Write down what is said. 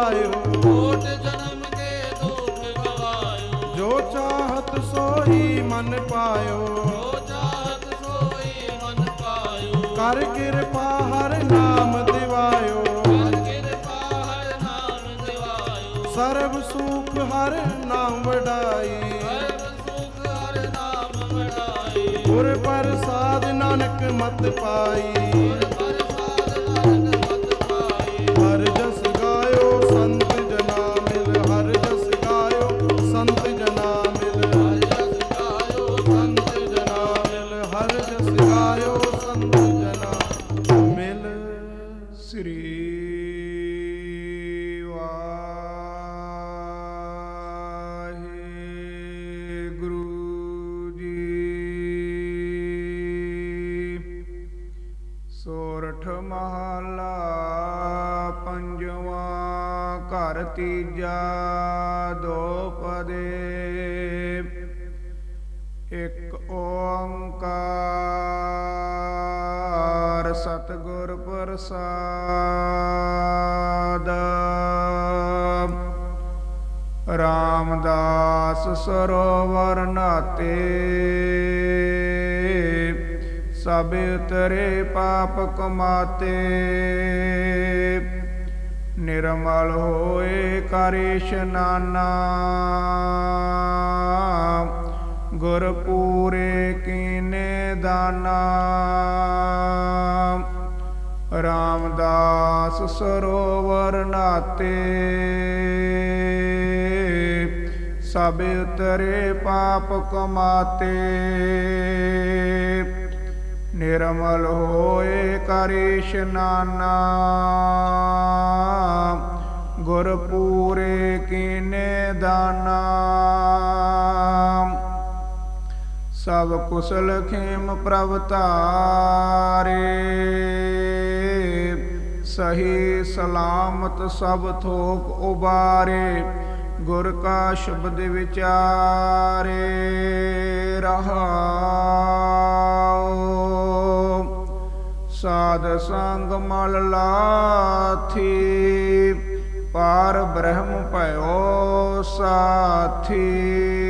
ਗਵਾਇਓ। ਕੋਟ ਜਨਮ ਦੇ ਦੁੱਖ ਗਵਾਇਓ। ਜੋ ਚਾਹਤ ਸੋਈ ਮਨ ਪਾਇਓ। ਜੋ ਚਾਹਤ ਸੋਈ ਮਨ ਪਾਇਓ। ਕਰ ਕਿਰਪਾ ਹਰ ਨਾਮ ਦਿਵਾਇਓ। ਕਰ ਕਿਰਪਾ ਹਰ ਨਾਮ ਦਿਵਾਇਓ। ਸਰਬ ਸੁਖ ਹਰ ਨਾਮ ਵਡਾਈ। ਗੁਰ ਪ੍ਰਸਾਦ ਨਾਨਕ ਮਤ ਪਾਈ। ਗੁਰ ਮਿਲ ਹਰ ਜਸ ਗਾਇਓ ਸੰਤ ਜਨਾ ਮਿਲ ਸ੍ਰੀ ਵਾਹਿਗੁਰੂ ਜੀ। ਸੋਰਠ ਮਹਲਾ ਪੰਜਵਾ ਘਰ ਤੀਜਾ ਦੋ ਪਦੇ। ਇਕ ਓੰਕਾਰ ਸਤਿਗੁਰ ਪ੍ਰਸਾਦ। ਰਾਮਦਾਸ ਸਰੋਵਰ ਨਾਤੇ, ਸਭ ਉਤਰੇ ਪਾਪ ਕਮਾਤੇ। ਨਿਰਮਲ ਹੋਏ ਕਰ ਇਸ਼ਨਾਨਾ ਗੁਰ ਪੂਰੇ ਕੀਨੇ ਦਾਨਾ ਰਾਮਦਾਸ ਸਰੋਵਰ ਨਾਤੇ। ਸਭ ਉਤਰੇ ਪਾਪ ਕਮਾਤੇ। ਨਿਰਮਲ ਹੋਏ ਕਰ ਇਸ਼ਨਾਨਾ ਗੁਰ ਪੂਰੇ ਕੀਨੇ ਦਾਨਾ ਸਭ ਕੁਸਲ ਖੇਮ ਪ੍ਰਭ ਧਾਰੇ ਸਹੀ ਸਲਾਮਤ ਸਭ ਥੋਕ ਉਬਾਰੇ, ਗੁਰ ਕਾ ਸ਼ਬਦ ਵਿਚਾਰੇ, ਰਹਾਉ। ਸਾਧ ਸੰਗ ਮਲ ਲਾਥੀ, ਪਾਰ ਬ੍ਰਹਮ ਭਇਓ ਸਾਥੀ।